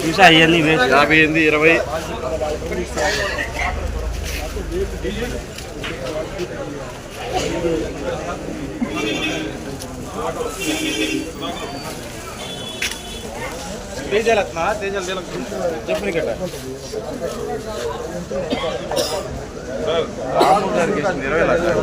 చూసా అవన్నీ యాభై ఎనిమిది ఇరవై. తేజాలు అట్లా తేజాలు చెప్పిన కట్ట రాము గారికి ఇరవై లక్షలు.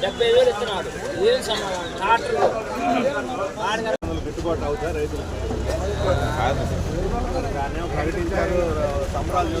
డెబ్బై వేలు ఇస్తున్నాడు ఏం సమాధానం ట్రాక్టర్లు గిట్టుబాటు అవుతా రైతులు ప్రకటించారు సంబరాలు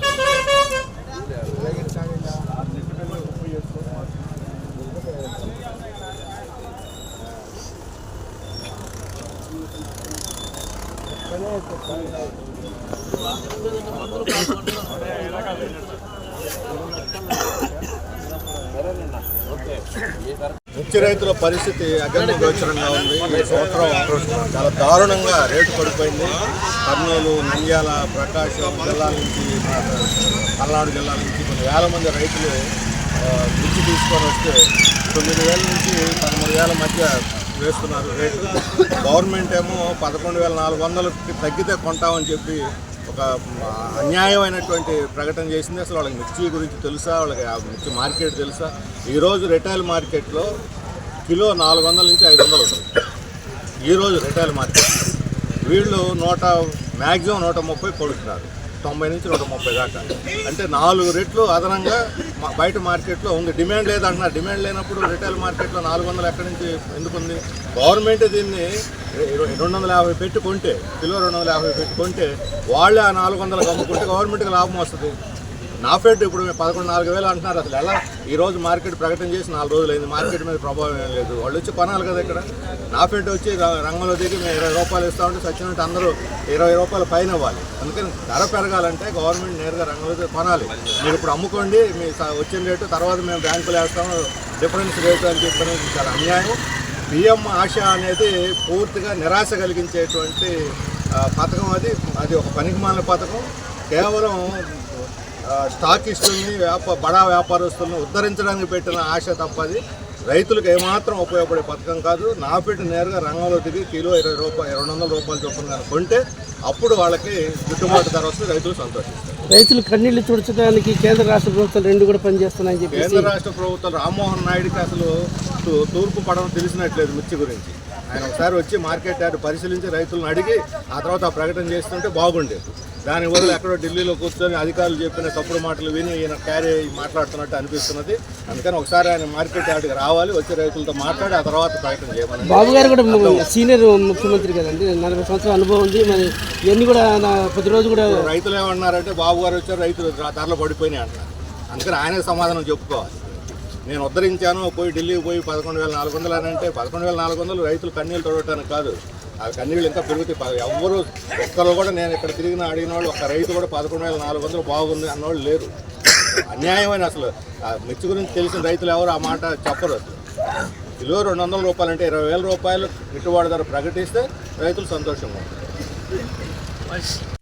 మిర్చి రైతుల పరిస్థితి అగమ్య గోచరంగా ఉంది. ఈ సంవత్సరం చాలా దారుణంగా రేటు పడిపోయింది. కర్నూలు నంద్యాల ప్రకాశం జిల్లాల నుంచి పల్నాడు జిల్లాల నుంచి కొన్ని వేల మంది రైతులు మిర్చి తీసుకొని వస్తే తొమ్మిది వేల నుంచి పదమూడు వేల మధ్య వేస్తున్నారు. రేటు గవర్నమెంట్ ఏమో పదకొండు వేల నాలుగు వందలకి తగ్గితే కొంటామని చెప్పి ఒక అన్యాయమైనటువంటి ప్రకటన చేసింది. అసలు వాళ్ళకి మిర్చి గురించి తెలుసా? వాళ్ళకి ఆ మిర్చి మార్కెట్ తెలుసా? ఈరోజు రిటైల్ మార్కెట్లో కిలో నాలుగు వందల నుంచి ఐదు వందలు ఉంటుంది ఈరోజు రిటైల్ మార్కెట్. వీళ్ళు నూట మ్యాక్సిమం నూట ముప్పై కొడుతున్నారు. తొంభై నుంచి నూట ముప్పై దాకా. అంటే నాలుగు రెట్లు అదనంగా బయట మార్కెట్లో ఉంది. డిమాండ్ లేదంటున్నారు డిమాండ్ లేనప్పుడు రిటైల్ మార్కెట్లో నాలుగు వందలు ఎక్కడి నుంచి ఎందుకు ఉంది గవర్నమెంట్ దీన్ని రెండు వందల యాభై పెట్టుకుంటే కిలో రెండు వందల యాభై పెట్టుకుంటే వాళ్ళే ఆ నాలుగు వందలకు అమ్ముకుంటే గవర్నమెంట్కి లాభం వస్తుంది. నాఫెడ్ ఇప్పుడు పదకొండు నాలుగు వేలు అంటున్నారు అసలు ఎలా? ఈ రోజు మార్కెట్ ప్రకటన చేసి నాలుగు రోజులు అయింది. మార్కెట్ మీద ప్రభావం ఏం లేదు. వాళ్ళు వచ్చి కొనాలి కదా ఇక్కడ? నాఫెడ్ వచ్చి రంగంలో దిగి మేము ఇరవై రూపాయలు ఇస్తా ఉంటే సచ్చినట్టు అందరూ ఇరవై రూపాయలు పైన ఇవ్వాలి. అందుకని ధర పెరగాలంటే గవర్నమెంట్ నేరుగా రంగంలో దిగి కొనాలి. మీరు ఇప్పుడు అమ్ముకోండి మీ స- వచ్చిన రేటు తర్వాత మేము బ్యాంకులు వేస్తాము డిఫరెన్స్ రేటు అని చెప్పి చాలా అన్యాయం. పిఎం ఆశ అనేది పూర్తిగా నిరాశ కలిగించేటువంటి పథకం అది. అది ఒక పనికిమాలిన పథకం. కేవలం స్టాకిస్టుల్ని వ్యాప బడా వ్యాపారస్తులను ఉద్ధరించడానికి పెట్టిన ఆశ తప్పది. రైతులకు ఏమాత్రం ఉపయోగపడే పథకం కాదు. నా పెట్టి నేరుగా రంగంలో దిగి కిలో ఇరవై రూపాయలు ఇరవై వందల రూపాయలు చొప్పున కొంటే అప్పుడు వాళ్ళకి గిట్టుబాటు ధర వస్తే రైతులు సంతోషిస్తారు. రైతులు కన్నీళ్ళు తుడచడానికి కేంద్ర రాష్ట్ర ప్రభుత్వాలు రెండు కూడా పనిచేస్తున్నాయని చెప్పేసి కేంద్ర రాష్ట్ర ప్రభుత్వం రామ్మోహన్ నాయుడుకి అసలు తూర్పు పడవ తెలిసినట్లేదు మిర్చి గురించి. ఆయన ఒకసారి వచ్చి మార్కెట్ యార్డ్ పరిశీలించి రైతులను అడిగి ఆ తర్వాత ఆ ప్రకటన చేస్తుంటే బాగుండేది. దాని వల్ల ఎక్కడో ఢిల్లీలో కూర్చొని అధికారులు చెప్పిన తప్పుడు మాటలు విని ఈయన క్యారీ మాట్లాడుతున్నట్టు అనిపిస్తున్నది. అందుకని ఒకసారి ఆయన మార్కెట్ యార్డ్కి రావాలి వచ్చి రైతులతో మాట్లాడి ఆ తర్వాత ప్రకటన చేయమని బాబు గారు కూడా సీనియర్ ముఖ్యమంత్రి కదండి నలభై సంవత్సరాల అనుభవం ఉంది. మరి ఇవన్నీ కూడా ప్రతిరోజు కూడా రైతులు ఏమన్నారంటే బాబు గారు వచ్చారు రైతులు ధరలు పడిపోయినాయి అంటున్నారు. అందుకని ఆయనకు సమాధానం చెప్పుకోవాలి. నేను ఉద్ధరించాను పోయి ఢిల్లీకి పోయి పదకొండు వేల నాలుగు వందలు అని అంటే పదకొండు వేల నాలుగు వందలు రైతులు కన్నీళ్ళు తొడటానికి కాదు. ఆ కన్నీళ్ళు ఇంకా పెరుగుతాయి ఎవరు ఒక్కరు కూడా నేను ఇక్కడ తిరిగిన అడిగిన వాళ్ళు ఒక రైతు కూడా పదకొండు వేల నాలుగు వందలు బాగుంది అన్నవాళ్ళు లేరు. అన్యాయమైన అసలు. ఆ మిర్చి గురించి తెలిసిన రైతులు ఎవరు ఆ మాట చెప్పరు అసలు. కిలో రెండు వందల రూపాయలు అంటే ఇరవై వేల రూపాయలు గిట్టుబాటు ధర ప్రకటిస్తే రైతులు సంతోషంగా ఉంటారు.